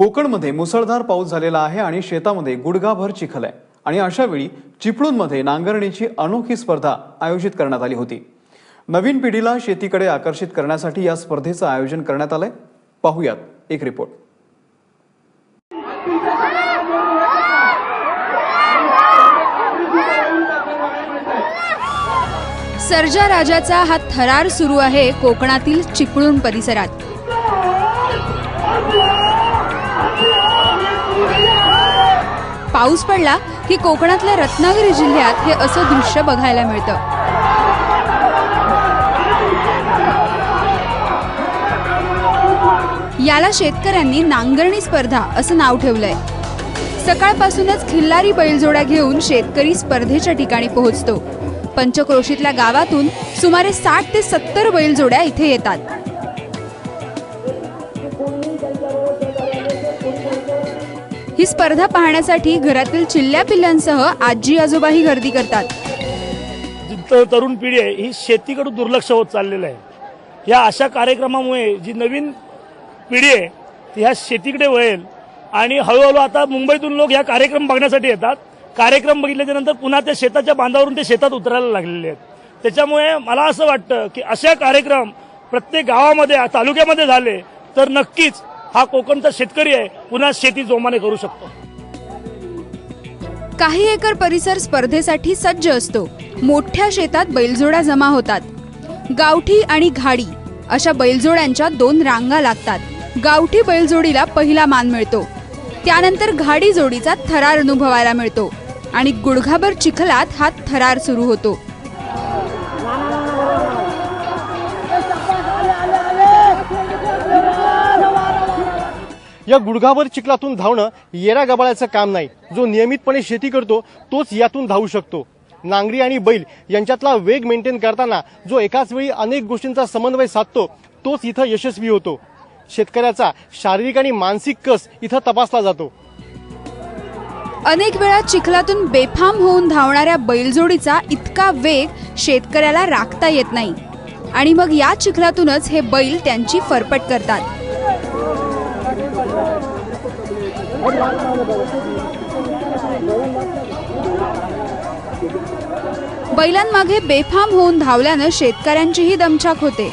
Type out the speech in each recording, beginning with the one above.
कोकणमध्ये मुसळधार पाऊस झालेला आहे आणि शेतामध्ये गुडघाभर चिखल आहे. आणि अशा वेळी चिपळूणमध्ये नांगरणीची अनोखी स्पर्धा आयोजित करण्यात आली होती. नवीन पिढीला शेतीकडे आकर्षित करण्यासाठी या स्पर्धेचं आयोजन करण्यात आलंय. पाहूयात एक रिपोर्ट. सर्जा राजाचा हा थरार सुरू आहे कोकणातील चिपळूण परिसरात. पाऊस पडला की कोकणातल्या रत्नागिरी जिल्ह्यात हे असं दृश्य बघायला मिळतं. याला शेतकऱ्यांनी नांगरणी स्पर्धा असं नाव ठेवलंय. सकाळपासूनच खिल्लारी बैलजोड्या घेऊन शेतकरी स्पर्धेच्या ठिकाणी पोहोचतो. पंचक्रोशीतल्या गावातून सुमारे साठ ते सत्तर बैलजोड्या इथे येतात. ही स्पर्धा पाहण्यासाठी घरातील चिल्ल्या पिल्लांसह आजी आजोबाही गर्दी करतात. तरुण पिढी आहे ही शेतीकडे दुर्लक्ष होत चाललेलं आहे. या अशा कार्यक्रमामुळे जी नवीन पिढी आहे ती ह्या शेतीकडे वळेल. आणि हळूहळू आता मुंबईतून लोक ह्या कार्यक्रम बघण्यासाठी येतात. कार्यक्रम बघितल्याच्या नंतर पुन्हा त्या शेताच्या बांधावरून ते शेतात उतरायला लागलेले आहेत. त्याच्यामुळे मला असं वाटतं की अशा कार्यक्रम प्रत्येक गावामध्ये तालुक्यामध्ये झाले तर नक्कीच हा कोकणचा शेतकरी आहे पुन्हा शेती जोमाने करू शकतो. काही एकर परिसर स्पर्धेसाठी सज्ज असतो. मोठ्या शेतात बैलजोड्या जमा होतात. गावठी आणि घाडी अशा बैलजोड्यांच्या दोन रांगा लागतात. गावठी बैलजोडीला पहिला मान मिळतो. त्यानंतर घाडी जोडीचा थरार अनुभवायला मिळतो आणि गुडघाभर चिखलात हा थरार सुरू होतो. या गुडघाभर चिखलातून धावणं येरा गबाळ्याचं काम नाही. जो नियमितपणे शेती करतो तोच यातून धावू शकतो. नांगरी आणि बैल यांच्यातला वेग मेंटेन करताना जो एकाच वेळी अनेक गोष्टींचा समन्वय साधतो तोच इथं यशस्वी होतो. शेतकऱ्याचा शारीरिक आणि मानसिक कस इथं तपासला जातो. अनेक वेळा चिखलातून बेफाम होऊन धावणाऱ्या बैलजोडीचा इतका वेग शेतकऱ्याला राखता येत नाही. आणि मग या चिखलातूनच हे बैल त्यांची फरफट करतात. बैलांमागे बेफाम होऊन धावल्यानं शेतकऱ्यांचीही दमछाक होते.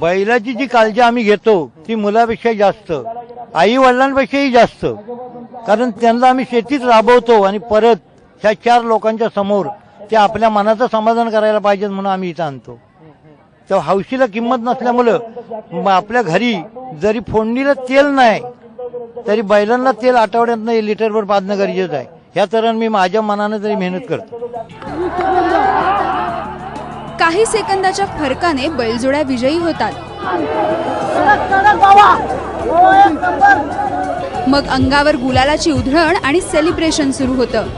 बैलाची जी काळजी आम्ही घेतो ती मुलापेक्षा जास्त आई वडिलांपेक्षाही जास्त. कारण त्यांना आम्ही शेतीच राबवतो आणि परत ह्या चार लोकांच्या समोर ते आपल्या मनाचं समाधान करायला पाहिजे म्हणून आम्ही इथं आणतो. तर हौशीला किंमत नसल्यामुळं आपल्या घरी जरी फोडणीला तेल नाही तरी बैलांना तेल आठवड्यात नाही लिटरभर पाजणं गरजेचं आहे. ह्या तऱ्हेनं मी माझ्या मनानं तरी मेहनत करतो. काही सेकंदाच्या फरकाने बैलजोड्या विजयी होतात. मग अंगावर गुलालाची उधळण आणि सेलिब्रेशन सुरू होतं.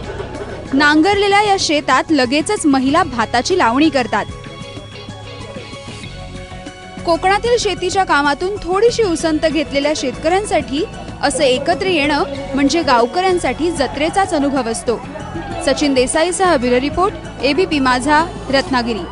नांगरलेल्या या शेतात लगेचच महिला भाताची लावणी करतात. कोकणातील शेतीच्या कामातून थोडीशी उसंत घेतलेल्या शेतकऱ्यांसाठी असं एकत्र येणं म्हणजे गावकऱ्यांसाठी जत्रेचाच अनुभव असतो. Sachin देसाईसह bureau report ABP Majha Ratnagiri.